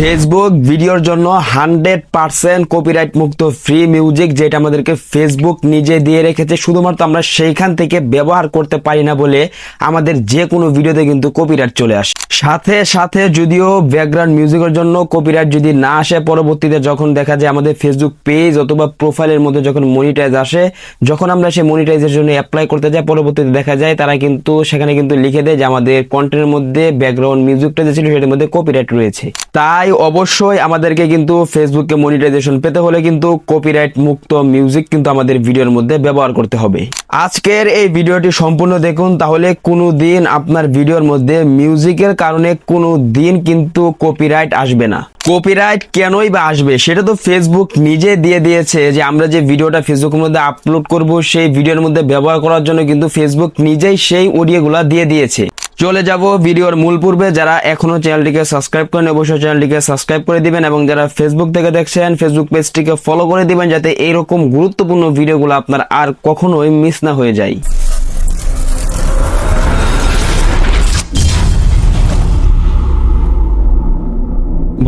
Facebook ভিডিওর জন্য hundred percent copyright মুক্ত ফ্রি মিউজিক যেটা আমাদেরকে ফেসবুক নিজে দিয়ে রেখেছে। শুধুমাত্র আমরা সেইখান থেকে ব্যবহার করতে পারি না বলে আমাদের যে কোনো ভিডিওতে কিন্তু কপিরাইট চলে আসে। সাথে সাথে যদিও ব্যাকগ্রাউন্ড মিউজিকের জন্য কপিরাইট যদি না আসে, পরবর্তীতে যখন দেখা যায় আমাদের ফেসবুক পেজ অথবা প্রোফাইলের মধ্যে যখন মনিটাইজ আসে, যখন আমরা সেই মনিটাইজের জন্য অ্যাপ্লাই করতে যাই, পরবর্তীতে দেখা যায় তারা কিন্তু সেখানে কিন্তু লিখে দেয় যে আমাদের কন্টেন্টের মধ্যে ব্যাকগ্রাউন্ড মিউজিকটা যে ছিল সেটার মধ্যে কপিরাইট রয়েছে। তাই অবশ্যই আমাদেরকে কিন্তু ফেসবুকে মনিটাইজেশন পেতে হলে কিন্তু কপিরাইট মুক্ত মিউজিক কিন্তু আমাদের ভিডিওর মধ্যে ব্যবহার করতে হবে। আজকের এই ভিডিওটি সম্পূর্ণ দেখুন, তাহলে কোনো দিন আপনার ভিডিওর মধ্যে মিউজিকের কারণে কোনো দিন কিন্তু কপিরাইট আসবে না। কপিরাইট কেনই বা আসবে সেটা তো ফেসবুক নিজে দিয়ে দিয়েছে যে আমরা যে ভিডিওটা ফেসবুকের মধ্যে আপলোড করব, সেই ভিডিওর মধ্যে ব্যবহার করার জন্য কিন্তু ফেসবুক নিজেই সেই অডিওগুলো দিয়ে দিয়েছে। চলে যাব ভিডিওর মূল পূর্বে, যারা এখনও চ্যানেলটিকে সাবস্ক্রাইব করেন অবশ্যই চ্যানেলটিকে সাবস্ক্রাইব করে দিবেন এবং যারা ফেসবুক থেকে দেখছেন ফেসবুক পেজটিকে ফলো করে দিবেন, যাতে এইরকম গুরুত্বপূর্ণ ভিডিওগুলো আপনার আর কখনোই মিস না হয়ে যায়।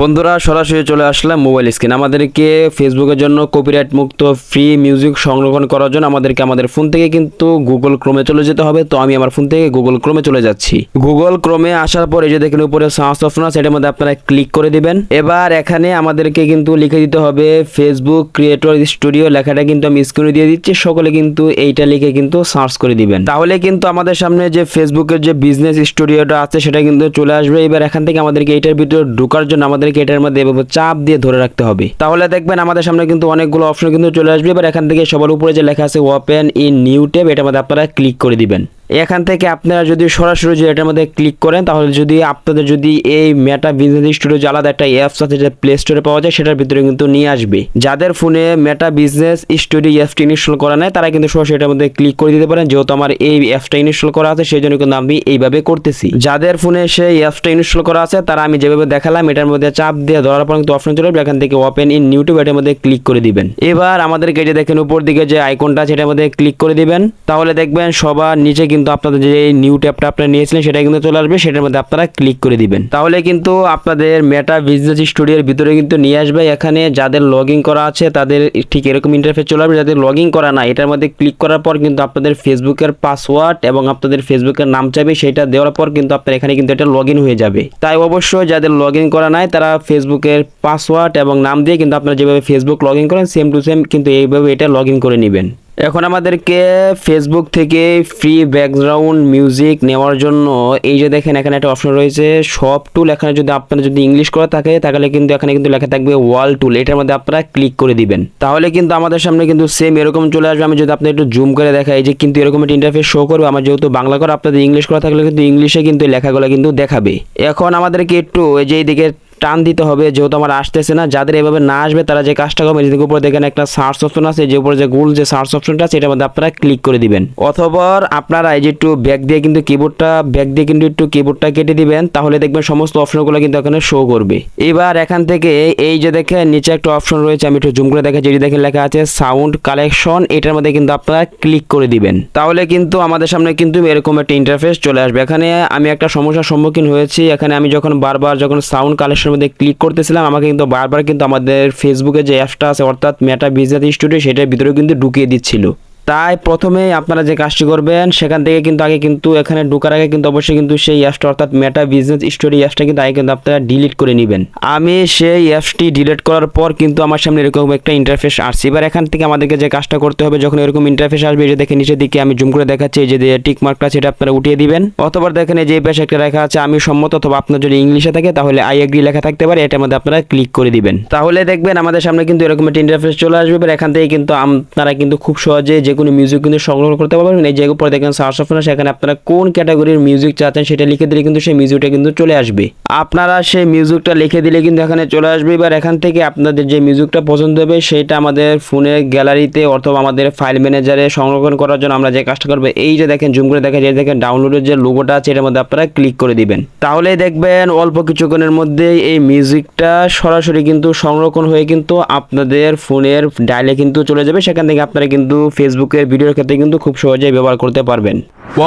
বন্ধুরা, সরাসরি চলে আসলাম মোবাইল স্ক্রিন আমাদেরকে ফেসবুকের জন্য কপিরাইট মুক্ত ফ্রি মিউজিক সংরক্ষণ করার জন্য আমাদেরকে আমাদের ফোন থেকে কিন্তু গুগল ক্রোমে চলে যেতে হবে। তো আমি আমার ফোন থেকে গুগল ক্রোমে চলে যাচ্ছি। গুগল ক্রোমে আসার পর যে দেখেন, উপরে সাউন্ড অপশন আছে, এটার মধ্যে আপনারা ক্লিক করে দিবেন। এবার এখানে আমাদেরকে কিন্তু লিখে দিতে হবে ফেসবুক ক্রিয়েটর স্টুডিও লেখাটা কিন্তু আমি স্ক্রিনে দিয়ে দিচ্ছি। সকলে কিন্তু এইটা লিখে কিন্তু সার্চ করে দিবেন। তাহলে কিন্তু আমাদের সামনে যে ফেসবুকের যে বিজনেস স্টুডিওটা আছে, সেটা কিন্তু চলে আসবে। এবার এখান থেকে আমাদেরকে এইটার ভিতরে ঢোকার জন্য আমাদেরকে এটার মধ্যে এভাবে চাপ দিয়ে ধরে রাখতে হবে। তাহলে দেখবেন আমাদের সামনে কিন্তু অনেকগুলো অপশন কিন্তু চলে আসবে। এবার এখান থেকে সবার উপরে যে লেখা আছে ওপেন ইন নিউ ট্যাব এটার মধ্যে আপনারা ক্লিক করে দিবেন। এখান থেকে আপনারা যদি সরাসরি যদি এটার মধ্যে ক্লিক করেন, তাহলে যদি আপনাদের যদি এই মেটা বিজনেস স্টুডিও আলাদা একটা অ্যাপস আছে যেটা প্লে স্টোরে পাওয়া যায়, সেটার ভিতরে কিন্তু নিয়ে আসবে। যাদের ফোনে মেটা বিজনেস স্টুডিও অ্যাপসটি ইনস্টল করা নাই, তারা কিন্তু সরাসরি এটার মধ্যে ক্লিক করে দিতে পারেন। যেহেতু আমার এই অ্যাপসটা ইনস্টল করা আছে সেই জন্য কিন্তু আমি এইভাবে করতেছি। যাদের ফোনে সেই অ্যাপসটা ইনস্টল করা আছে, তারা আমি যেভাবে দেখালাম, এটার মধ্যে চাপ দিয়ে ধরার পর কিন্তু অপশন চলে এখান থেকে ওপেন ইন ইউটিউব এটার মধ্যে ক্লিক করে দিবেন। এবার আমাদেরকে যে দেখেন, উপর দিকে যে আইকনটা এটার মধ্যে ক্লিক করে দিবেন। তাহলে দেখবেন সবার নিচে কিন্তু আপনাদের যে নিউ ট্যাবটা আপনারা নিয়েছিলেন সেটা কিন্তু চলে আসবে। সেটার মধ্যে আপনারা ক্লিক করে দিবেন। তাহলে কিন্তু আপনাদের মেটা বিজনেস স্টুডিওর ভিতরে কিন্তু নিয়ে আসবে। এখানে যাদের লগ করা আছে, তাদের ঠিক এরকম ইন্টারফেস চলে আসবে। যাদের লগ করা না এটার মধ্যে ক্লিক করার পর কিন্তু আপনাদের ফেসবুকের পাসওয়ার্ড এবং আপনাদের ফেসবুকের নাম চাইবে, সেটা দেওয়ার পর কিন্তু আপনার এখানে কিন্তু এটা লগ হয়ে যাবে। তাই অবশ্যই যাদের লগ করা নাই, তারা ফেসবুকের পাসওয়ার্ড এবং নাম দিয়ে কিন্তু আপনারা যেভাবে ফেসবুক লগ করেন সেম টু সেম কিন্তু এইভাবে এটা লগ করে নেবেন। এখন আমাদেরকে ফেসবুক থেকে ফ্রি ব্যাকগ্রাউন্ড মিউজিক নেওয়ার জন্য এই যে দেখেন এখানে একটা অপশন রয়েছে সব টুল এখানে যদি আপনারা যদি ইংলিশ করা থাকে, তাহলে কিন্তু এখানে কিন্তু লেখা থাকবে ওয়াল টুল এটার মধ্যে আপনারা ক্লিক করে দিবেন। তাহলে কিন্তু আমাদের সামনে কিন্তু সেম এরকম চলে আসবে। আমি যদি আপনি একটু জুম করে দেখাই যে কিন্তু এরকম একটা ইন্টারফেস শো করবে। আমার যেহেতু বাংলা করা আপনাদের ইংলিশ করা থাকলে কিন্তু ইংলিশে কিন্তু লেখাগুলো কিন্তু দেখাবে। এখন আমাদেরকে একটু এই যে এইদিকে টান দিতে হবে, যেহেতু আমার আসতেছে না। যাদের এভাবে না আসবে, তারা যে কাজটা করবে এদিকে উপরে দেখেন একটা সার্চ অপশন আছে, যে উপরে যে গুল যে সার্চ অপশনটা আছে, এটার মধ্যে আপনারা ক্লিক করে দিবেন। অথবা আপনারা এই যে একটু ব্যাক দিয়ে কিন্তু কিবোর্ডটা ব্যাক দিয়ে কিন্তু একটু কিবোর্ডটা কেটে দিবেন, তাহলে দেখবেন সমস্ত অপশনগুলো কিন্তু এখানে শো করবে। এবার এখান থেকে এই যে দেখেন, নিচে একটা অপশন রয়েছে, আমি একটু জুম করে দেখে যেটি দেখেন লেখা আছে সাউন্ড কালেকশন এটার মধ্যে কিন্তু আপনারা ক্লিক করে দিবেন। তাহলে কিন্তু আমাদের সামনে কিন্তু এরকম একটা ইন্টারফেস চলে আসবে। এখানে আমি একটা সমস্যার সম্মুখীন হয়েছি। এখানে আমি যখন বারবার যখন সাউন্ড কালেকশনের মধ্যে ক্লিক করতেছিলাম, আমাকে কিন্তু বারবার কিন্তু আমাদের ফেসবুকে যে অ্যাপসটা আছে, অর্থাৎ মেটা বিজনেস স্টুডিও সেটার ভিতরেও কিন্তু ঢুকিয়ে দিচ্ছিল। তাই প্রথমে আপনারা যে কাজটি করবেন, সেখান থেকে কিন্তু আগে কিন্তু এখানে ঢোকার আগে কিন্তু অবশ্যই কিন্তু সেই অ্যাপসটা অর্থাৎ মেটা বিজনেস স্টোরি অ্যাপসটা কিন্তু আগে কিন্তু আপনারা ডিলিট করে নেবেন। আমি সেই অ্যাপসটি ডিলিট করার পর কিন্তু আমার সামনে এরকম একটা ইন্টারফেস আসছে। এবার এখান থেকে আমাদেরকে যে কাজটা করতে হবে, যখন এরকম ইন্টারফেস আসবে যে দেখে নিচের দিকে আমি জুম করে দেখাচ্ছি যে টিক মার্কটা সেটা আপনারা উঠিয়ে দিবেন। অথবা দেখেন এই যে পাশে একটা লেখা আছে, আমি সম্মত অথবা আপনার যদি ইংলিশে থাকে, তাহলে আই এগ্রি লেখা থাকতে পারে, এটার মধ্যে আপনারা ক্লিক করে দিবেন। তাহলে দেখবেন আমাদের সামনে কিন্তু এরকম একটা ইন্টারফেস চলে আসবে। এবার এখান থেকে কিন্তু আপনারা কিন্তু খুব সহজে যে কোনো মিউজিক কিন্তু সংগ্রহ করতে পারবেন। এই যে উপরে দেখেন সার্চ অপশন সেখানে আপনারা কোন ক্যাটাগরির মিউজিক চাচ্ছেন সেটা লিখে দিলে কিন্তু সেই মিউজিকটা কিন্তু চলে আসবে। আপনারা সেই মিউজিকটা লিখে দিলে কিন্তু এখানে চলে আসবে। এবার এখান থেকে আপনাদের যে মিউজিকটা পছন্দ হবে, সেটা আমাদের ফোনের গ্যালারিতে অথবা আমাদের ফাইল ম্যানেজারে সংরক্ষণ করার জন্য আমরা যে কাজটা করব, এই যে দেখেন জুম করে দেখেন যে দেখেন ডাউনলোডের যে লোগোটা আছে, এটার মধ্যে আপনারা ক্লিক করে দিবেন। তাহলে দেখবেন অল্প কিছুক্ষণের মধ্যে এই মিউজিকটা সরাসরি কিন্তু সংরক্ষণ হয়ে কিন্তু আপনাদের ফোনের ডায়ালে কিন্তু চলে যাবে। সেখান থেকে আপনারা কিন্তু ফেসবুক ফেসবুকের ভিডিওর ক্ষেত্রে কিন্তু খুব সহজেই ব্যবহার করতে পারবেন।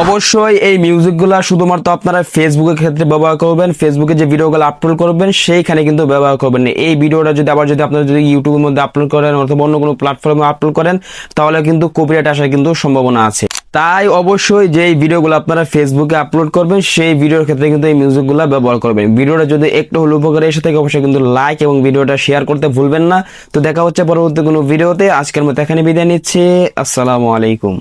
অবশ্যই এই মিউজিকগুলো শুধুমাত্র আপনারা ফেসবুকের ক্ষেত্রে ব্যবহার করবেন ফেসবুকে যে ভিডিওগুলো আপলোড করবেন, সেইখানে কিন্তু ব্যবহার করবেন এই ভিডিওটা যদি আবার যদি আপনারা যদি ইউটিউবের মধ্যে আপলোড করেন অথবা অন্য কোনো প্ল্যাটফর্মে আপলোড করেন, তাহলে কিন্তু কপিরাইট আসার কিন্তু সম্ভাবনা আছে। তাই অবশ্যই যে ভিডিওগুলো আপনারা ফেসবুকে আপলোড করবেন, সেই ভিডিওর ক্ষেত্রে কিন্তু এই মিউজিকগুলো ব্যবহার করবেন। ভিডিওটা যদি একটু হলে উপকারে এসে থাকে, অবশ্যই কিন্তু লাইক এবং ভিডিওটা শেয়ার করতে ভুলবেন না। তো দেখা হচ্ছে পরবর্তী কোনো ভিডিওতে। আজকের মতো এখানে বিদায় নিচ্ছি। আসসালামু আলাইকুম।